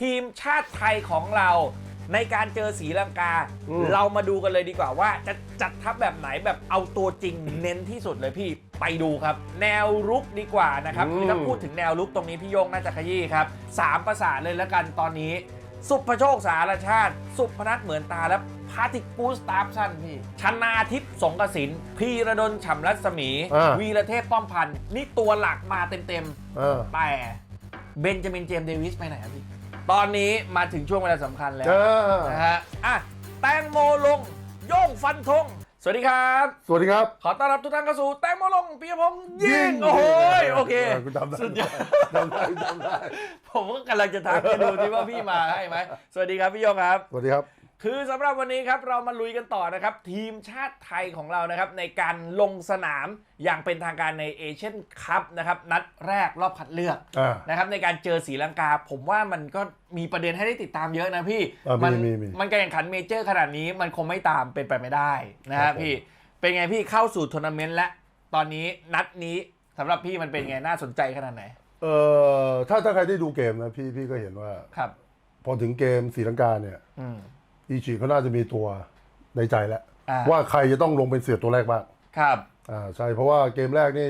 ทีมชาติไทยของเราในการเจอศรีลังกาอืมเรามาดูกันเลยดีกว่าว่าจะจัดทัพแบบไหนแบบเอาตัวจริงเน้นที่สุดเลยพี่ไปดูครับ แนวรุกดีกว่านะครับคือถ้าพูดถึงแนวรุกตรงนี้พี่โยงน่าจะขยี้ครับสามประสานเลยแล้วกันตอนนี้ สุภโชคสารชาติ สุพนัทเหมือนตาและพาติกูสตาฟชั่นพี่ชนาทิพย์สงกสินพีระดลฉ่ำรัศมีอ่าวีระเทพป้อมพันธ์นี่ตัวหลักมาเต็มเออๆแต่เบนจามินเจมส์เดวิสไปไหนครับพี่ ตอนนี้มาถึงช่วงเวลาสำคัญแล้วเออนะฮะอะแตงโมลงโย่งฟันธงสวัสดีครับ สวัสดีครับ ขอต้อนรับทุกท่านเข้าสู่แตงโมลงปียพงษ์ยิงโอ้โหโอเคคุณจำได้สุดยอดจำได้จำได้ผมก็กำลังจะทักไปดูที่ว่าพี่มาให้ไหมสวัสดีครับพี่โยงครับ สวัสดีครับ คือสำหรับวันนี้ครับเรามาลุยกันต่อนะครับ ทีมชาติไทยของเรานะครับ ในการลงสนามอย่างเป็นทางการในเอเชียนคัพนะครับนัดแรกรอบคัดเลือกอ่า นะครับในการเจอศรีลังกา ผมว่ามันก็มีประเด็นให้ได้ติดตามเยอะนะพี่อ่ามีมันมีมีมันการแข่งขันเมเจอร์ขนาดนี้มันคงไม่ตามเป็นไปไม่ได้นะครัฮะบผม พี่เป็นไงพี่เข้าสู่ทัวร์นาเมนต์และตอนนี้นัดนี้สำหรับพี่มันเป็นไงน่าสนใจขนาดไหนเอ่อถ้าถ้าใครได้ดูเกมนะพี่พี่ก็เห็นว่า ครับ พอถึงเกมศรีลังกาเนี่ย อืม อีจิเขาน่าจะมีตัวในใจแล้ว อ่า ว่าใครจะต้องลงเป็นเสือตัวแรกบ้างครับ อ่าใช่เพราะว่าเกมแรกนี่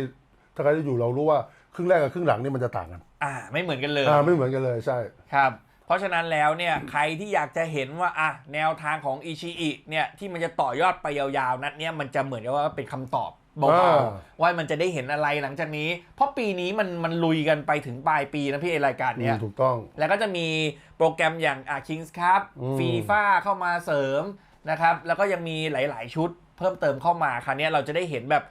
ถ้าใครได้อยู่เรารู้ว่าครึ่งแรกกับครึ่งหลังนี่มันจะต่างกันอ่า ไม่เหมือนกันเลย อ่าไม่เหมือนกันเลยใช่ ครับ เพราะฉะนั้นแล้วเนี่ยใครที่อยากจะเห็นว่าอะแนวทางของอิชิอิเนี่ยที่มันจะต่อยอดไปยาวๆ นัดเนี้ยมันจะเหมือนกับว่าเป็นคำตอบ เบาอ่าๆว่ามันจะได้เห็นอะไรหลังจากนี้ เพราะปีนี้มันมันลุยกันไปถึงปลายปีนะพี่ไอ้รายการเนี้ยอืมถูกต้อง แล้วก็จะมีโปรแกรมอย่างอะ Kings Cup อืม ฟีฟ่าเข้ามาเสริมนะครับ แล้วก็ยังมีหลาย ๆ ชุดเพิ่มเติมเข้ามาคราวเนี้ยเราจะได้เห็นแบบ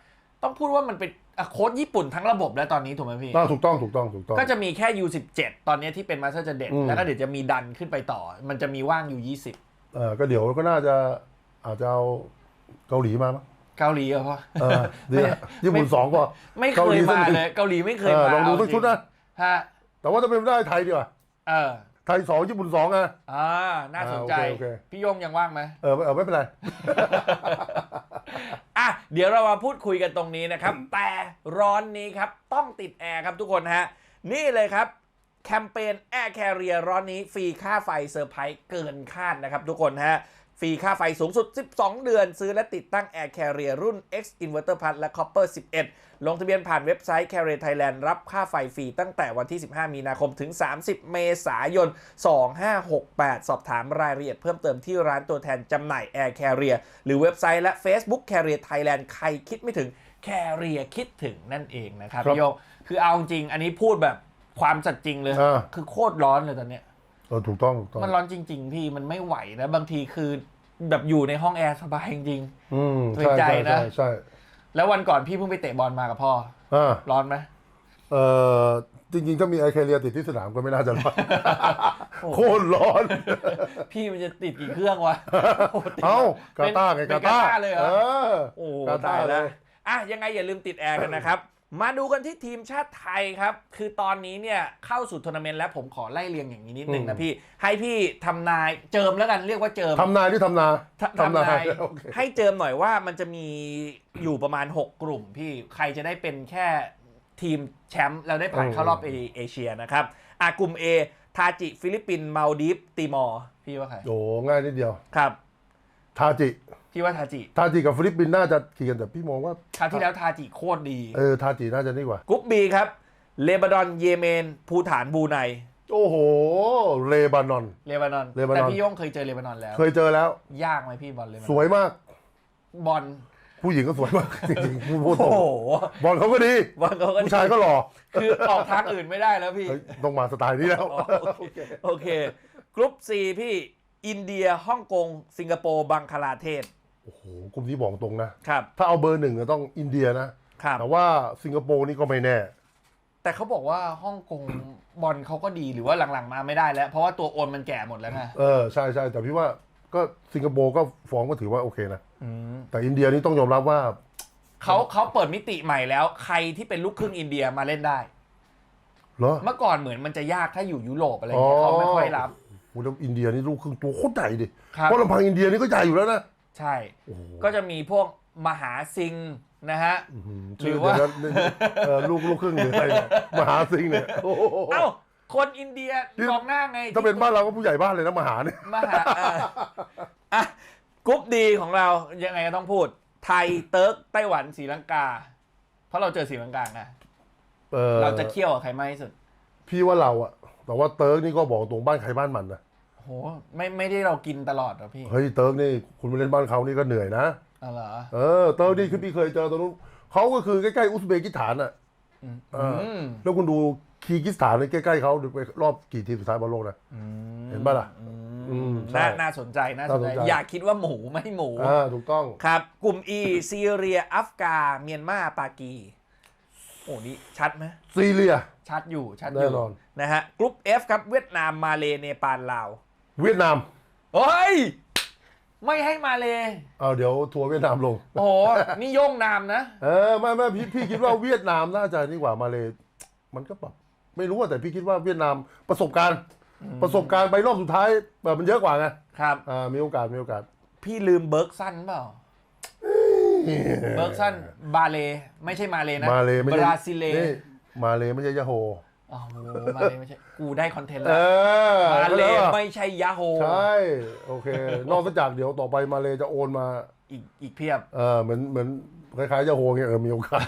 ต้องพูดว่ามันเป็นอะโค้ดญี่ปุ่นทั้งระบบแล้วตอนนี้ถูกไหมพี่อ่าถูกต้องถูกต้องถูกต้อง ก็จะมีแค่ U17 ตอนนี้ที่เป็นมาสเตอร์จะเด็ดอืม แล้วก็เดี๋ยวจะมีดันขึ้นไปต่อ มันจะมีว่างอยู่20 เออก็เดี๋ยวก็น่าจะอาจจะเอาเกาหลีมามั้ง เกาหลีเหรอพ่อเออดีนะญี่ปุ่นสองก็ไม่เคเกาหยลีสักมานิดเลยเกาหลีไม่เคยเออมาลองดูเาสักชุดนะฮะแต่ว่าถ้าเป็นไม่ได้ไทยดีกว่าเออไทยสองญี่ปุ่นสองอะอ่าน่าสนใจอ่าโอเคโอเคพี่โยงยังว่างไหมเออเออไม่เป็นไรอะเดี๋ยวเรามาพูดคุยกันตรงนี้นะครับ แต่ร้อนนี้ครับต้องติดแอร์ครับทุกคนฮะ นี่เลยครับ แคมเปญ Air Carrier ร้อนนี้ฟรีค่าไฟเซอร์ไพรส์เกินคาดนะครับทุกคนฮะ ฟรีค่าไฟสูงสุด 12 เดือน ซื้อและติดตั้ง Air Carrier รุ่น X Inverter Plus และ Copper 11 ลงทะเบียนผ่านเว็บไซต์ Carrier Thailand รับค่าไฟฟรีตั้งแต่วันที่ 15 มีนาคมถึง 30 เมษายน 2568 สอบถามรายละเอียดเพิ่มเติมที่ร้านตัวแทนจำหน่าย Air Carrier หรือเว็บไซต์และ Facebook Carrier Thailand ใครคิดไม่ถึง Carrier คิดถึงนั่นเองนะครับครับพี่โยงคือเอาจริงอันนี้พูดแบบความสัตย์จริงเลยอ่าคือโคตรร้อนเลยตอนเนี้ย เออถูกต้องถูกต้องมันร้อนจริง ๆ พี่มันไม่ไหวนะบางทีคือแบบอยู่ในห้องแอร์สบายจริงอืมเป็นใช่ใจใช่นะ ใช่ใช่ๆแล้ววันก่อนพี่เพิ่งไปเตะบอลมากับพ่อ อ่าร้อนไหมเออจริงๆ ถ้ามีไอเคเรียติดที่สนามก็ไม่น่าจะร้อนโอ้โคตรร้อน พี่มันจะติดกี่เครื่องวะโอ้ติดเอ้ากาตาร์ไงเป็นกาตาร์กาตาร์เลยเหรอเออโอ้กาตาตายร์แล้วเลยอะยังไงอย่าลืมติดแอร์กันนะครับ มาดูกันที่ทีมชาติไทยครับ คือตอนนี้เนี่ยเข้าสู่ทัวร์นาเมนต์แล้วผมขอไล่เรียงอย่างนี้นิดนึงอืนะมพี่ ให้พี่ทำนายเจิมแล้วกันเรียกว่าเจิมทำนายหรือทำนาททำนายโอเคให้เจิมหน่อยว่ามันจะมีอยู่ประมาณ 6 กลุ่มพี่ใครจะได้เป็นแค่ทีมแชมป์แล้วได้ผ่านเข้ารอบเอเอเชียนะครับอะกลุ่ม A ทาจิฟิลิปปินส์มาลดีฟตีมอร์พี่ว่าใครโอ้ง่ายนิดเดียวครับ ทาจิ พี่ว่าทาจิทาจิกับฟิลิปปินส์น่าจะขี่กันแต่พี่มองว่าคราวที่แล้วทาจิโคตรดีเออทาจิน่าจะนี่กว่ากรุ๊ปบีครับเลบานอนเยเมนภูฐานบรูไนโอ้โหเลบานอน เลบานอนเลบานอน แต่พี่โย่งเคยเจอเลบานอนแล้ว เคยเจอแล้ว ยากไหมพี่บอลเลบานอนสวยมาก บอลผู้หญิงก็สวยมากจริงๆพูดพูดตโอ้รงโหบอลเขาก็ดีบอลเขาก็ผู้ชายก็หล่อคือออกทางอื่นไม่ได้แล้วพี่ เฮ้ยต้องมาสไตล์นี้แล้ว อ๋อโอเคโอเค กรุ๊ปซีพี่ อินเดีย ฮ่องกง สิงคโปร์ บังคลาเทศ โอ้โหกลุ่มนี้บอกตรงนะ ครับ ถ้าเอาเบอร์หนึ่งก็ต้องอินเดียนะ ครับ แต่ว่าสิงคโปร์นี่ก็ไม่แน่ แต่เขาบอกว่าฮ่องกงบอลเขาก็ดีหรือว่าหลังๆมาไม่ได้แล้ว เพราะว่าตัวโอนมันแก่หมดแล้วไงเออใช่ใช่แต่พี่ว่าก็สิงคโปร์ก็ฟอร์มก็ถือว่าโอเคนะแต่อินเดียนี่ต้องยอมรับว่า เขาเขาเปิดมิติใหม่แล้ว ใครที่เป็นลูกครึ่งอินเดียมาเล่นได้ เหรอ เมื่อก่อนเหมือนมันจะยากถ้าอยู่ยุโรปอะไรเงี้ยเขาไม่ค่อยรับ โอ้โหแล้วอินเดียนี่ลูกครึ่งตัวโคตรใหญ่ดิครับ เพราะลำพังอินเดียนี่ก็ใหญ่อยู่แล้วนะ ใช่ โอ้โหก็จะมีพวกมหาซิงนะฮะหรือว่าชื่เดี๋ยนะเออลูกลูกครึ่งหรืออะไรเนี่ยมหาสิงห์เนี่ยโอ้โห เอ้า คนอินเดียที่ กองหน้าไงถ้าเป็นบ้านเราก็ผู้ใหญ่บ้านเลยนะมาหาเนี่ยมาหาเอออะกรุ๊ปดีของเรายังไงก็ต้องพูด ไทยเติร์กไต้หวันศรีลังกา เพราะเราเจอศรีลังกาไงเออเราจะเคี่ยวกับใครมากที่สุด พี่ว่าเราอะแต่ว่าเติร์กนี่ก็บอกตรงบ้านใครบ้านมันนะ โหไม่ไม่ได้เรากินตลอดหรอพี่เฮ้ยเติร์กนี่คุณไปเล่นบ้านเขานี่ก็เหนื่อยนะอ๋อเหรอเออเติร์กนี่คือพี่เคยเจอตรงนู้นเขาก็คือใกล้ๆอุซเบกิสถานอะเอออมแล้วคุณดูคีร์กิสถานนี่ใกล้ๆเขาไปรอบกี่ทีมสุดท้ายบอลโลกนะเห็นปะล่ะอืมใช่น่าน่าสนใจน่าสนใจน่าสนใจ อย่าคิดว่าหมูไม่หมูอ่าถูกต้องครับ กลุ่ม E ซีเรีย อัฟกา เมียนมาปากี โอ้นี่ชัดไหมซีเรียชัดอยู่ชัดอแน่ยู่นอนนะฮะกลุ่ม F ครับเวียดนามมาเลเนปาลลาว เวียดนาม เฮ้ย ไม่ให้มาเลย เอาเดี๋ยวทัวร์เวียดนามลง โอ้โห นี่โย่งนามนะ เออไม่ไม่พี่พี่คิดว่าเวียดนามน่าจะนี่กว่ามาเลย มันก็แบบไม่รู้อะแต่พี่คิดว่าเวียดนามประสบการณ์ ประสบการณ์ไปรอบสุดท้ายแบบมันเยอะกว่าไงครับ อ่ามีโอกาสมีโอกาสพี่ลืมเบิร์กสันเปล่า เบิร์กสันบาเล ไม่ใช่มาเลนะ มาเลยไม่บใช่ราซิเล นี่มาเลยไม่ใช่ยาโฮ โอ้โหมาเลไม่ใช่ กูได้คอนเทนต์เอแล้ว อมาเลแล้วอะไม่ใช่ยาโฮใช่โอเคนอกจากเดี๋ยวต่อไปมาเลยจะโอนมาอีกอีกเพียบ เออเหมือนเหมือนคล้ายๆยาโฮเงี้ยเออมีโอกาส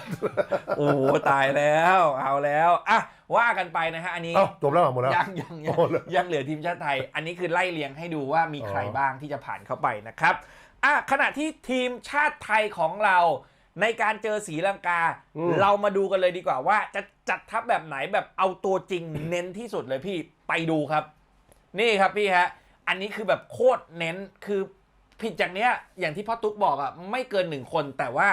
โอ้โหตายแล้วเอาแล้วอะว่ากันไปนะฮะอันนี้ เอ้าจบแล้วเหรอหมดแล้ว ยังยังยังโอ้เลยยังเหลือทีมชาติไทย อันนี้คือไล่เลียงให้ดูว่ามีใครอ๋อบ้างที่จะผ่านเข้าไปนะครับอะขณะที่ทีมชาติไทยของเรา ในการเจอศรีลังกาเรามาดูกันเลยดีกว่าว่า จะจัดทัพแบบไหนแบบเอาตัวจริง เน้นที่สุดเลยพี่ไปดูครับ นี่ครับพี่ฮะ อันนี้คือแบบโคตรเน้นคือผิดจากเนี้ยอย่างที่พ่อตุ๊กบอกอะไม่เกินหนึ่งคน แต่ว่า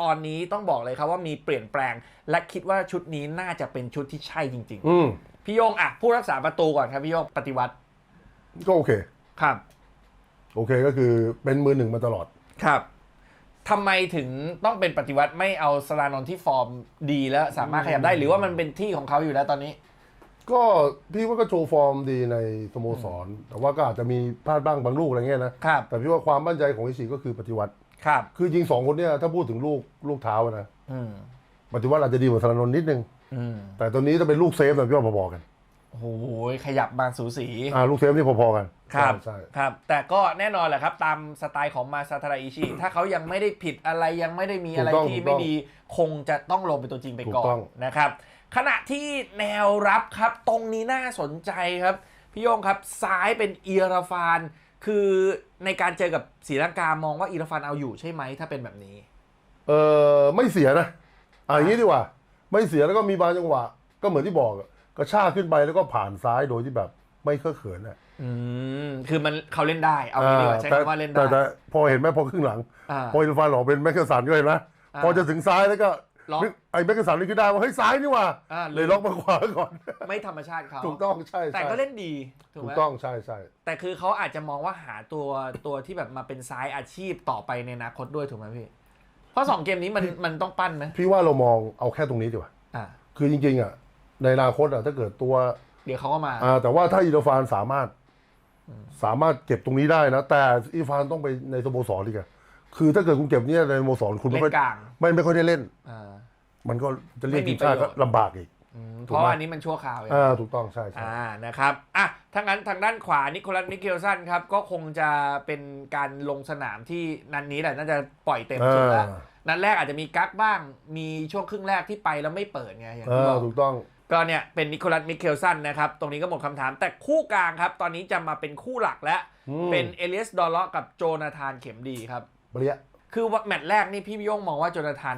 ตอนนี้ต้องบอกเลยครับว่ามีเปลี่ยนแปลง และคิดว่าชุดนี้น่าจะเป็นชุดที่ใช่จริง อืมๆ พี่โยงอะผู้รักษาประตูก่อนครับพี่โยงปฏิวัติก็โอเค ครับ โอเคก็คือเป็นมือหนึ่งมาตลอด ครับ ทำไมถึงต้องเป็นปฏิวัติไม่เอาสลานนท์ที่ฟอร์มดีแล้วสามารถขยับได้หรือว่ามันเป็นที่ของเขาอยู่แล้วตอนนี้ ก็พี่ว่าก็โชว์ฟอร์มดีในสโมสร แต่ว่าก็อาจจะมีพลาดบ้างบางลูกอะไรเงี้ยนะครับ แต่พี่ว่าความมั่นใจของอิชิก็คือปฏิวัติ ครับ คือจริงสองคนเนี่ยถ้าพูดถึงลูกลูกเท้าอะนะอืมปฏิวัติอาจจะดีกว่าสารนนท์นิดนึง อืมแต่ตัวนี้ถ้าเป็นลูกเซฟนะพี่ว่าพอๆกัน โอ้โหขยับมาสูสี อ่าลูกเซฟนี่พอๆกัน ครับใช่ใช่ครับ แต่ก็แน่นอนแหละครับ ตามสไตล์ของมาซาทาราอิชิ ถ้าเขายังไม่ได้ผิดอะไรยังไม่ได้มีอะไรที่ไม่ดีคงจะต้องลงเป็นตัวจริงไปก่อนนะครับขณะที่แนวรับครับ ตรงนี้น่าสนใจครับ พี่โยงครับซ้ายเป็นอีราฟาน คือในการเจอกับศรีลังกามองว่าอีราฟานเอาอยู่ใช่ไหมถ้าเป็นแบบนี้ เออไม่เสียนะอ่าอย่างนี้ดีกว่า ไม่เสียแล้วก็มีบางจังหวะ ก็เหมือนที่บอกอะกระชากขึ้นไปแล้วก็ผ่านซ้ายโดยที่แบบไม่เคอะเขินอะ อืมคือมันเขาเล่นได้ เอางี้ดีกว่าใช้แต่คำว่าเล่นแต่ได้แต่พอเห็นไหมพอครึ่งหลัง อ่า พออินฟานหลอกเป็นแม็กซ์สันก็เห็นไหมอ่าพอจะถึงซ้ายแล้วก็ล็อก นึกไอ้แม็กซ์สันนี่คือได้ว่าเฮ้ยซ้ายนี่ว่าอ่า เลยล็อกมาขวาก่อน ไม่ธรรมชาติเขาถูกต้องใช่แต่ใช่ก็เล่นดีถูกถูไหกมต้องใช่ใช่แต่คือเขาอาจจะมองว่าหาตัวตัวที่แบบมาเป็นซ้ายอาชีพต่อไปในอนาคตด้วยถูกไหมพี่ เพราะสองเกมนี้มันมันต้องปั้นไหมพี่ว่าเรามองเอาแค่ตรงนี้ดีกว่า อ่า คือจริงๆอะในอนาคตอะถ้าเกิดตัวเดี๋ยวเขาก็มา อ่าแต่ว่าถ้าอีโดฟานสามารถ สามารถเก็บตรงนี้ได้นะ แต่อีฟานต้องไปในสโมสรดีกว่าคือถ้าเกิดคุณเก็บเนี่ยในสโมสรคุณเล่ไม่ค่อยนกลาง ไม่ไม่ค่อยได้เล่น อ่า มันก็จะเรียกไม่มีทีมชาติประโยก็ชน์ลำบากอีก อืมถูเพกไหม ราะอันนี้มันชั่วคราวเองอ่าถูกต้องใช่ใช่ อ่า นะครับ อะถ้างั้นทางด้านขวา นิโคลัสมิเกลสันครับ ก็คงจะเป็นการลงสนามที่นันนี้แหละ น่าจะปล่อยเต็มสุดแล้วอ่านัดแรกอาจจะมีกักบ้าง มีช่วงครึ่งแรกที่ไปแล้วไม่เปิดไง อย่างเอที่บออก ถูกต้อง ก็เนี่ยเป็นนิโคลัสมิเคลสันนะครับ ตรงนี้ก็หมดคำถาม แต่คู่กลางครับ ตอนนี้จะมาเป็นคู่หลักแล้วอืมเป็นเอเลียสดอลเลาะกับโจนาธานเข็มดีครับเปรี้ยคือว่าแมตช์แรกนี่พี่โย่งมองว่าโจนาธาน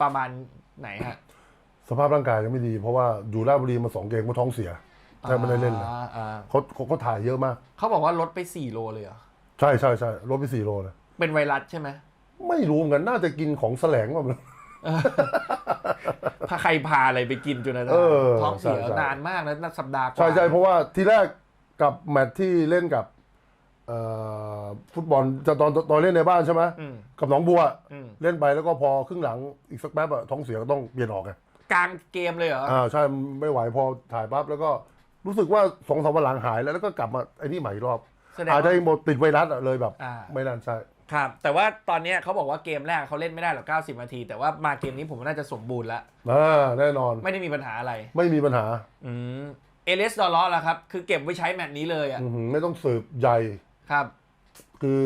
ประมาณไหนฮะสภาพร่างกายยังไม่ดี เพราะว่าอยู่ราชบุรีมาสองเกมก็ท้องเสียแทบไม่ได้เล่นเลยอ่าอ่าเขาเขาเขาถ่ายเยอะมาก เขาบอกว่าลดไป4โลเลยเหรอใช่ใช่ใช่ลดไปสี่โลเลยเป็นไวรัสใช่ไหมไม่รู้เหมือนกันน่าจะกินของแสลงมา ถ้าใครพาอะไรไปกินโจนาธาเอนอท้องเสียใช่ใช่ นานมากนะนับสัปดาห์กว่า ใช่ใช่เพราะว่าที่แรกกับแมตช์ที่เล่นกับเอ่อฟุตบอลจะตอนตอนเล่นในบ้านใช่ไหมอืมกับหนองบัวอืม เล่นไปแล้วก็พอครึ่งหลังอีกสักแป๊บอะท้องเสียก็ต้องเปลี่ยนออกไงกลางเกมเลยเหรอ อ่าใช่ไม่ไหวพอถ่ายปั๊บแล้วก็รู้สึกว่าสองสามวันหลังหายแล้วแล้วก็กลับมาไอ้นี่ใหม่อีกรอบแสดงอาจจะว่าหมดติดไวรัสอะเลยแบบ อ่า ไม่นานใช่ ครับ แต่ว่าตอนเนี้ยเขาบอกว่าเกมแรกเขาเล่นไม่ได้หรอก 90 นาที แต่ว่ามาเกมนี้ผมว่าน่าจะสมบูรณ์แล้ว อ่าแน่นอน ไม่ได้มีปัญหาอะไร ไม่มีปัญหาอืม เอเลสดอลล์ล่ะครับ คือเก็บไว้ใช้แมตช์นี้เลยอะ อื้อหือไม่ต้องสืบใหญ่ ครับ คือ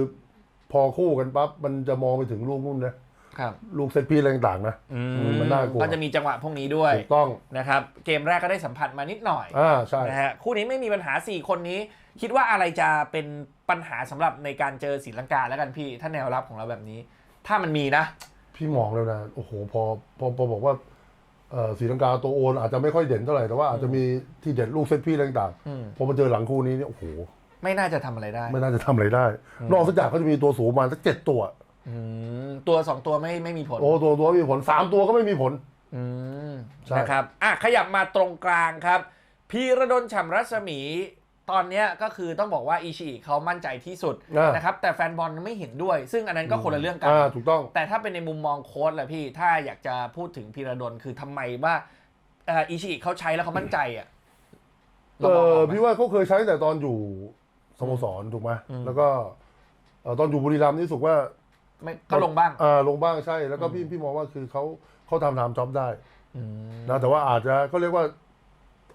พอคู่กันปั๊บมันจะมองไปถึงลูกนู่นนะครับลูกเซตพีอะไรต่างๆนะ อืมันน่ากลัว ก็จะมีจังหวะพวกนี้ด้วยถูกต้อง นะครับ เกมแรกก็ได้สัมผัสมานิดหน่อย อ่าใช่ นะฮะคู่นี้ไม่มีปัญหา 4 คนนี้ คิดว่าอะไรจะเป็นปัญหาสำหรับในการเจอศรีลังกาแล้วกันพี่ ถ้าแนวรับของเราแบบนี้ ถ้ามันมีนะ พี่มองแล้วนะ โอ้โห พอพอพอบอกว่าเอ่อศรีลังกาตัวโอนอาจจะไม่ค่อยเด่นเท่าไหร่แต่ว่าอาจจะมีที่เด่นลูกเซตพีอะไรต่างอืมๆพอมาเจอหลังคู่นี้เนี่ยโอ้โหไม่น่าจะทำอะไรได้ ไม่น่าจะทำอะไรได้ นอกจากเขาจะมีตัวสูงประมาณสักเจ็ดตัวอืมตัวสองตัวไม่ไม่มีผลโอ้ตัวตัวไม่มีผลสามตัวก็ไม่มีผลอืมใช่นะครับอะขยับมาตรงกลางครับ พีระดลฉ่ำรัศมี ตอนเนี้ยก็คือต้องบอกว่าอิชิเขามั่นใจที่สุดอ่าน นะครับแต่แฟนบอลไม่เห็นด้วย ซึ่งอันนั้นก็คนละเรื่องกัน อ่าถูกต้อง แต่ถ้าเป็นในมุมมองโค้ชแหละพี่ถ้าอยากจะพูดถึงพีระดลคือทำไมว่าเอ่ออิชิเขาใช้แล้วเขามั่นใจอะเอเรามองอออกไหม พี่ว่าเขาเคยใช้แต่ตอนอยู่สโมสรถูกไหมอืม แล้วก็เอ่อตอนอยู่บุรีรัมย์นี่รู้สึกว่าไม่ก็ลงบ้าง อ่าลงบ้างใช่ แล้วก็พี่พี่มองว่าคือเขาเขาทำทำจ็อบได้อืมนะแต่ว่าอาจจะเขาเรียกว่า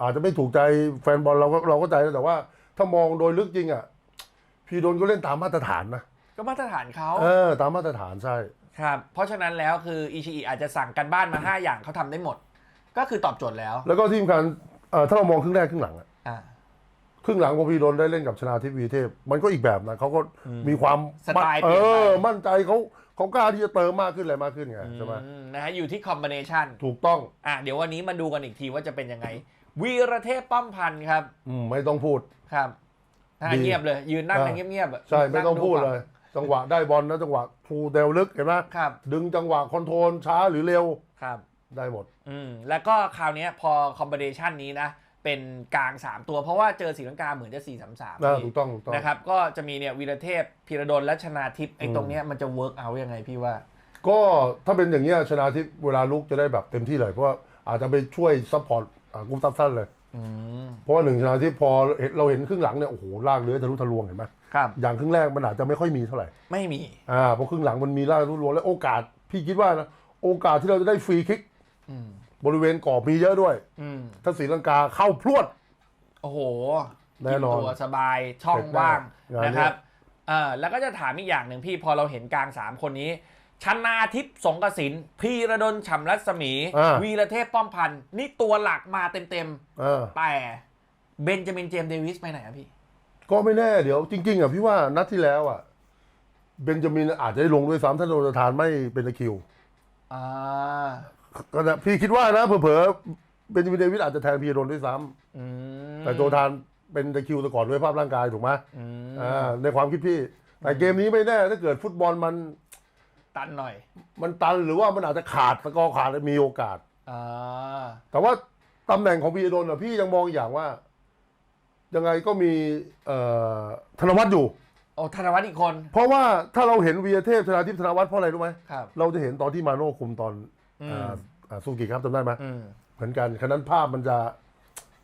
อาจจะไม่ถูกใจแฟนบอลเราก็เราก็ใจนะแต่ว่า ถ้ามองโดยลึกจริงอะพี่โดนก็เล่นตามมาตรฐานนะก็มาตรฐานเขาเออตามมาตรฐานใช่ครับเพราะฉะนั้นแล้วคืออิชิอาจจะสั่งกันบ้านมา 5 อย่างเขาทำได้หมด ก็คือตอบโจทย์แล้วแล้วก็ที่สำคัญเอ่อถ้าเรามองครึ่งแรกครึ่งหลังอะอ่า ครึ่งหลังพอพี่โดนได้เล่นกับชนาทิพย์วีเทพ มันก็อีกแบบนะเขาก็มีความสไตล์เอเปลี่ยนไป อมั่นใจเขาเขากล้าที่จะเติมมากขึ้นอะไรมากขึ้นไงใช่ไหมอืมนะฮะอยู่ที่คอมบิเนชันถูกต้อง อะเดี๋ยววันนี้มาดูกันอีกทีว่าจะเป็นยังไง วีระเทพป้อมพันธ์ครับอืมไม่ต้องพูดครับถ้าดีเงียบเลย ยืนนั่งอ่ากันเงียบๆะใช่ไม่ต้องนั่พูดก่นเลย จังหวะได้บอลนะจังหวะฟูเดลลึกเห็นไหมครับ ดึงจังหวะคอนโทรลช้าหรือเร็วครับ ได้หมด อืมแล้วก็คราวเนี้ยพอคอมบิเนชันนี้นะเป็นกลาง 3 ตัวเพราะว่าเจอศรีลังกาเหมือนจะ4 3 3อ่าถูกต้องถูกต้องนะครับ ก็จะมีเนี่ยวีระเทพพีระดลและชนาทิพย์ไอ้อืมตรงเนี้ยมันจะเวิร์กเอายังไงพี่ว่า ก็ถ้าเป็นอย่างเงี้ยชนะทิพย์เวลาลุกจะได้แบบเต็มที่เลยเพราะว่าอาจจะไปช่วยซัพพอร์ต กุ๊มซับสั้นเลยอืมเพราะว่าหนึ่งชนะทิพย์พอเห็นเราเห็นครึ่งหลังเนี่ยโอ้โหลากเลื้อยทะลุทะลวงเห็นไหมครับอย่างครึ่งแรกมันอาจจะไม่ค่อยมีเท่าไหร่ไม่มีอ่าเพราะครึ่งหลังมันมีลากทะลุทะลวงและโอกาสพี่คิดว่านะโอกาสที่เราจะได้ฟรีคิกอืมบริเวณกรอบมีเยอะด้วยอืมถ้าศรีลังกาเข้าพรวด โอ้โหแน่นอนกิตัวสบายช่องว่างเสร็จแน่งานเนี้ยนะครับเออแล้วก็จะถามอีกอย่างหนึ่งพี่พอเราเห็นกลาง3คนนี้ ชนาทิพย์สงกสินพีระดลฉ่ำรัศมี อ่า วีระเทพป้อมพันธ์นี่ตัวหลักมาเต็มเออ ๆ แต่เบนจามินเจมส์เดวิสไปไหนอะพี่ ก็ไม่แน่เดี๋ยวจริง ๆอะพี่ว่านัดที่แล้วอะเบนจามินอาจจะได้ลงด้วยซ้ำถ้าโดนทานไม่เป็นตะคริวอ่า ก็นะพี่คิดว่านะเผลอๆเบนจามินเดวิสอาจจะแทนพีโดนด้วยซ้ำอืมแต่โจทานเป็นตะคริวแต่ก่อนด้วยภาพร่างกายถูกไหมอืมอ่าในความคิดพี่ แต่เกมนี้ไม่แน่ถ้าเกิดฟุตบอลมัน ตันหน่อยมันตันหรือว่ามันอาจจะขาดสกอร์ขาดมีโอกาส อ่าแต่ว่าตำแหน่งของพีโดนอะพี่ยังมองอย่างว่า ยังไงก็มีเอ่อธนวัฒน์อยู่ โอ้ธนวัฒน์อีกคนเพราะว่าถ้าเราเห็นวีรเทพธนาทิพย์ธนวัฒน์เพราะอะไรรู้ไหมครับ เราจะเห็นตอนที่มาโน่คุมตอนอืม อ่าอ่าซูกิครับจำได้ไหมอืมเหมือนกันฉะนั้นภาพมันจะ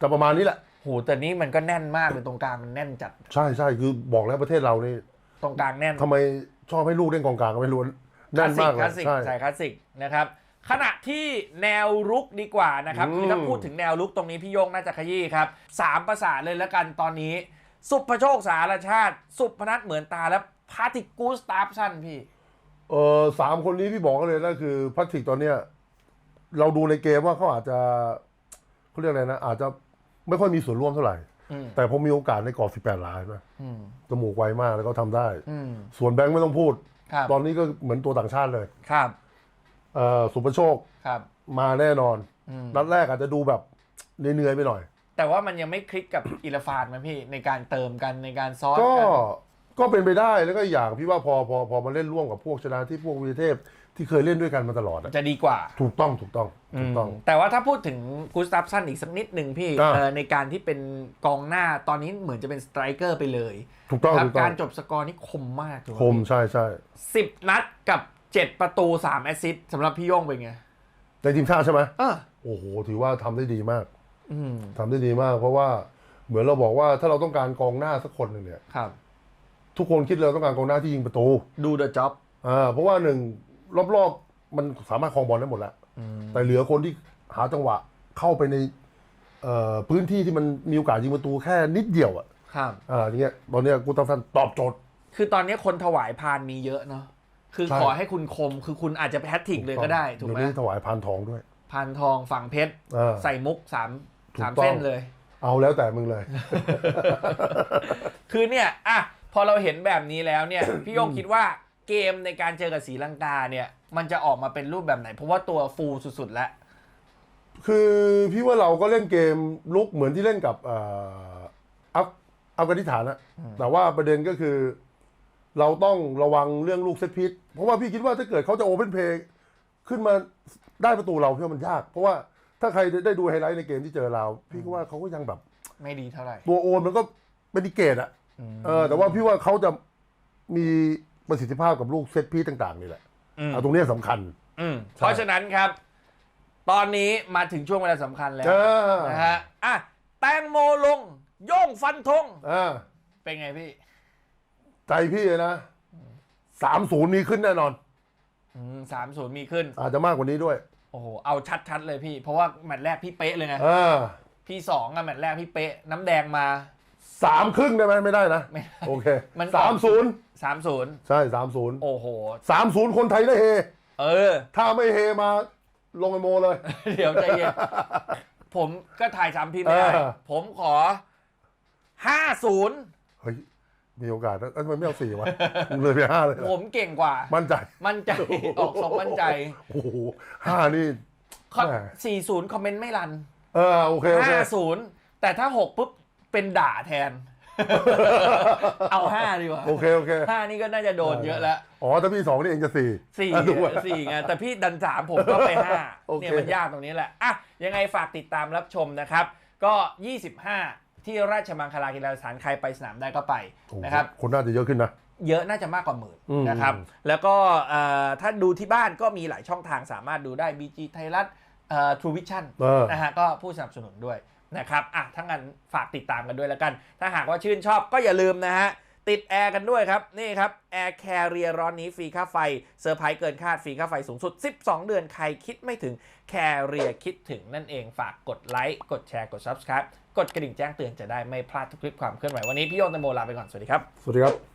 จะประมาณนี้แหละ โหแต่นี่มันก็แน่นมากเลยตรงกลางมันแน่นจัดใช่ใช่คือบอกแล้วประเทศเรานี่ตรงกลางแน่น ทำไมชอบให้ลูกเล่นกองกลางก็ไม่รู้ แน่นมากคเลลายสสิกใช่ใส่คลาสสิกนะครับขณะที่แนวรุกดีกว่านะครับอืมคือถ้าพูดถึงแนวรุกตรงนี้พี่โยงน่าจะขยี้ครับสามประสาทเลยแล้วกันตอนนี้ สุภโชคสารชาติ สุพนัทเหมือนตาและพาติกูสตาฟสันพี่เออสามคนนี้พี่บอกกันเลยนะคือพัทริกตอนเนี้ยเราดูในเกมว่าเขาอาจจะเขาเรียกอะไรนะ อาจจะไม่ค่อยมีส่วนร่วมเท่าไหร่อืมแต่พอมีโอกาสในกรอบ 18ลายนะอืมจมูกไวมากแล้วก็ทำได้อืมส่วนแบงค์ไม่ต้องพูด ครับ ตอนนี้ก็เหมือนตัวต่างชาติเลยครับเอ่อสุภโชคครับมาแน่นอนอืมนัดแรกอาจจะดูแบบเหนื่อยๆไปหน่อย แต่ว่ามันยังไม่คลิกกับอิลฟานมั้ยพี่ในการเติมกันในการซ้อนก็กัน ก็เป็นไปได้แล้วก็อีกอย่างพี่ว่าพอพอพอมาเล่นร่วมกับพวกชนะที่พวกวีรเทพ ที่เคยเล่นด้วยกันมาตลอดอะจะดีกว่า ถูกต้องถูกต้องถูกต้องมแต่ว่าถ้าพูดถึงกูสตัฟสันอีกสักนิดหนึ่งพี่อ่า เอ่อในการที่เป็นกองหน้าตอนนี้เหมือนจะเป็นสไตรเกอร์ไปเลยถูกต้องครัถูกต้กาองรจบสกอร์นี่คมมากถูกไหคมใช่ใช่สิบนัดกับเจ็ดประตูสามแอสซิสต์สำหรับพี่โย่งเป็นไงในทีมชาติใช่ไหมเออโอ้โหถือว่าทำได้ดีมากอืมทำได้ดีมาก เพราะว่าเหมือนเราบอกว่าถ้าเราต้องการกองหน้าสักคนหนึ่งเนี่ย ครับ ทุกคนคิดเลยต้องการกองหน้าที่ยิงประตู ดูเดอะจ็อบ อ่าเพราะว่าหนึ่ง รอบๆ มันสามารถครองบอลได้หมดแล้ว แต่เหลือคนที่หาจังหวะเข้าไปในเอ่อพื้นที่ที่มันมีโอกาสยิงประตูแค่นิดเดียวอะครับอ่าอย่างเงี้ยตอนเนี้ยกูตาฟันตอบโจทย์ คือตอนนี้คนถวายพานมีเยอะเนาะคือใช่ ขอให้คุณคม คือคุณอาจจะแพทริกเลยก็ได้ถูกไหมเดี๋ยวนี้ถวายพานทองด้วยพานทองฝั่งเพชร เออ ใส่มุกสามถูกสามต้อง เส้นเลย เอาแล้วแต่มึงเลย คือเนี่ยอะพอเราเห็นแบบนี้แล้วเนี่ย พี่โยงคิดว่า เกมในการเจอกับศรีลังกาเนี่ย มันจะออกมาเป็นรูปแบบไหน เพราะว่าตัวฟูลสุดๆแล้ว คือพี่ว่าเราก็เล่นเกมลุกเหมือนที่เล่นกับเอ่ออัฟอัฟกานิสถานนะแต่ว่าประเด็นก็คือ เราต้องระวังเรื่องลูกเซตพิษเพราะว่าพี่คิดว่าถ้าเกิดเขาจะโอเพนเพย์ขึ้นมาได้ประตูเราพี่ว่ามันยาก เพราะว่าถ้าใครได้ดูไฮไลท์ในเกมที่เจอเรา พี่ก็ว่าเขาก็ยังแบบ ไม่ดีเท่าไหร่ ตัวโอนมันก็เป็นดิเกตอะเออแต่ว่าพี่ว่าเขาจะมี ประสิทธิภาพกับลูกเซตพีซต่าง ๆ นี่แหละอืมเอาตรงเนี้ยสำคัญ อืมเพราะฉะนั้นครับ ตอนนี้มาถึงช่วงเวลาสำคัญแล้วเออ นะฮะอะแตงโมลง โย่งฟันธงอ่าเป็นไงพี่ ใจพี่เลยนะสามศูนย์มีขึ้นแน่นอน สามศูนย์มีขึ้น อาจจะมากกว่านี้ด้วย โอ้โห เอาชัดๆเลยพี่ เพราะว่าแมตช์แรกพี่เป๊ะเลยไงเออพี่สองอะแมตช์แรกพี่เป๊ะ น้ำแดงมา สามครึ่งได้ไหมไม่ได้นะ ไม่ได้โอเคมัน สามศูนย์ สามศูนย์ใช่สามศูนย์โอ้โห สามศูนย์คนไทยได้เฮ เออ ถ้าไม่เฮมาลงไอโมเลย เดี๋ยวใจเย็น ผมก็ถ่ายซ้ำพี่ไม่ได้ เออ ผมขอห้าศูนย์เฮ้ย มีโอกาสนะเอ้ยทำไมไม่เอาสี่วะมึงเลยไปห้าเลยเหรอผมเก่งกว่า มั่นใจมั่นใจ ออกสองมั่นใจโอ้โหห้านี่ แหม่สี่ศูนย์คอมเมนต์ไม่รันเออโอเคโอเคห้าศูนย์แต่ถ้าหกปุ๊บเป็นด่าแทน เอาห้าดีกว่าโอเคโอเคห้านี่ก็น่าจะโดนเยอะแล้วอ๋อถ้าพี่สองนี่เองจะสี่สี่อะดูอะสี่ไงแต่พี่ดันสามผมก็ไปห้าโอเคเนี่ยมันยากตรงนี้แหละอะยังไงฝากติดตามรับชมนะครับ ก็ 25 ที่ราชมังคลากีฬาสถานใครไปสนามได้ก็ไปโอ้โหนะครับคนน่าจะเยอะขึ้นนะเยอะน่าจะมากกว่าหมื่นอืมนะครับ แล้วก็เอ่อถ้าดูที่บ้านก็มีหลายช่องทางสามารถดูได้ BG ไทยรัฐทรูวิชั่นเออนะฮะก็ผู้สนับสนุนด้วย นะครับอะทั้งนั้นฝากติดตามกันด้วยแล้วกัน ถ้าหากว่าชื่นชอบก็อย่าลืมนะฮะติดแอร์กันด้วยครับ นี่ครับ Air Carrier ร้อนนี้ฟรีค่าไฟเซอร์ไพรส์เกินคาดฟรีค่าไฟสูงสุด 12 เดือนใครคิดไม่ถึง Carrier คิดถึงนั่นเองฝากกดไลค์กดแชร์กด Subscribe กดกระดิ่งแจ้งเตือนจะได้ไม่พลาดทุกคลิปความเคลื่อนไหววันนี้พี่โยนตโมลาไปก่อน สวัสดีครับ สวัสดีครับ